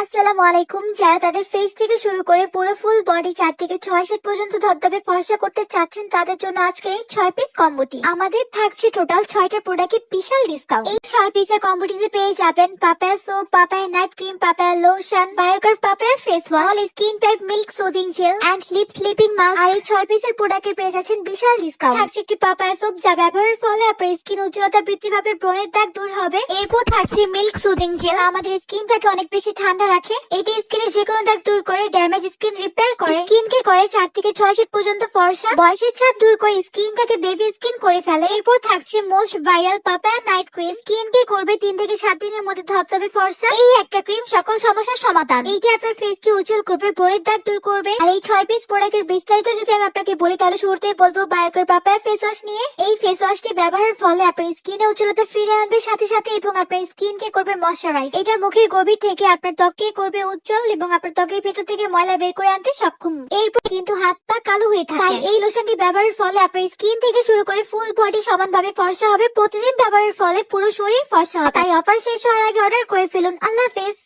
আসসালামু আলাইকুম। যারা তাদের ফেস থেকে শুরু করে পুরো ফুল বডি চার থেকে ছয় সেট পর্যন্ত ধবধবে ফর্সা করতে চাচ্ছেন, তাদের জন্য আজকে এই ছয় পিস কম্বোটি আমাদের থাকছে টোটাল ছয়টা প্রোডাক্টে বিশাল ডিসকাউন্ট এই ছয় পিসের কম্বোটিতে পেয়ে যাবেন papaya soap papaya night cream papaya lotion Biocare papaya face wash skin type milk soothing gel and lip sleeping mask আর এই ছয় পিসের প্রোডাক্টে পেয়ে যাচ্ছেন বিশাল ডিসকাউন্ট থাকছে একটি পাপায়া সোপ যা ব্যবহারের ফলে আপনার স্কিন উজ্জ্বলতা বৃদ্ধি পাবে, ব্রণের দাগ দূর হবে। এরপর থাকছে মিল্ক সুদিং জেল আমাদের স্কিনটাকে অনেক বেশি ঠান্ডা রাখে। এটি স্কিনে যে কোনো দাগ দূর করে ড্যামেজ স্কিন রিপেয়ার করে। স্কিনকে করে চার থেকে ছয় সেট পর্যন্ত ফর্সা। বয়সের ছাপ দূর করে স্কিনটাকে বেবি স্কিন করে ফেলে। এরপর থাকছে most viral papaya night cream স্কিনকে করবে তিন থেকে সাত দিনের মধ্যে ধবধবে ফর্সা। এই একটা ক্রিম সকল সমস্যার সমাধান। এইটি আপনার ফেসকে উজ্জ্বল করবে ব্রণের দাগ দূর করবে। আর এই ছয় পিস প্রোডাক্টের বিস্তারিত যদি আমি আপনাকে বলি, তাহলে শুরুতেই বলব বায়োকর পাপায়া ফেস ওয়াশ নিয়ে। এই ফেস ওয়াশটি ব্যবহারের ফলে আপনার স্কিনে উজ্জ্বলতা ফিরে আনবে সাথে সাথে এবং আপনার স্কিনকে করবে ময়শ্চারাইজ এটা মুখের গভীর থেকে আপনার ত্বককে করবে উজ্জ্বল এবং আপনার ত্বকের ভেতর থেকে ময়লা বের করে আনতে সক্ষম। এরপর কিন্তু হাত পা কালো হয়ে থাকে। তাই এই লোশনটি ব্যবহারের ফলে আপনার স্কিন থেকে শুরু করে ফুল বডি সমানভাবে ফর্সা হবে। প্রতিদিন ব্যবহারের ফলে পুরো শরীর ফর্সা হবে। তাই অফার শেষ হওয়ার আগে অর্ডার করে ফেলুন। আল্লাহ হাফেজ।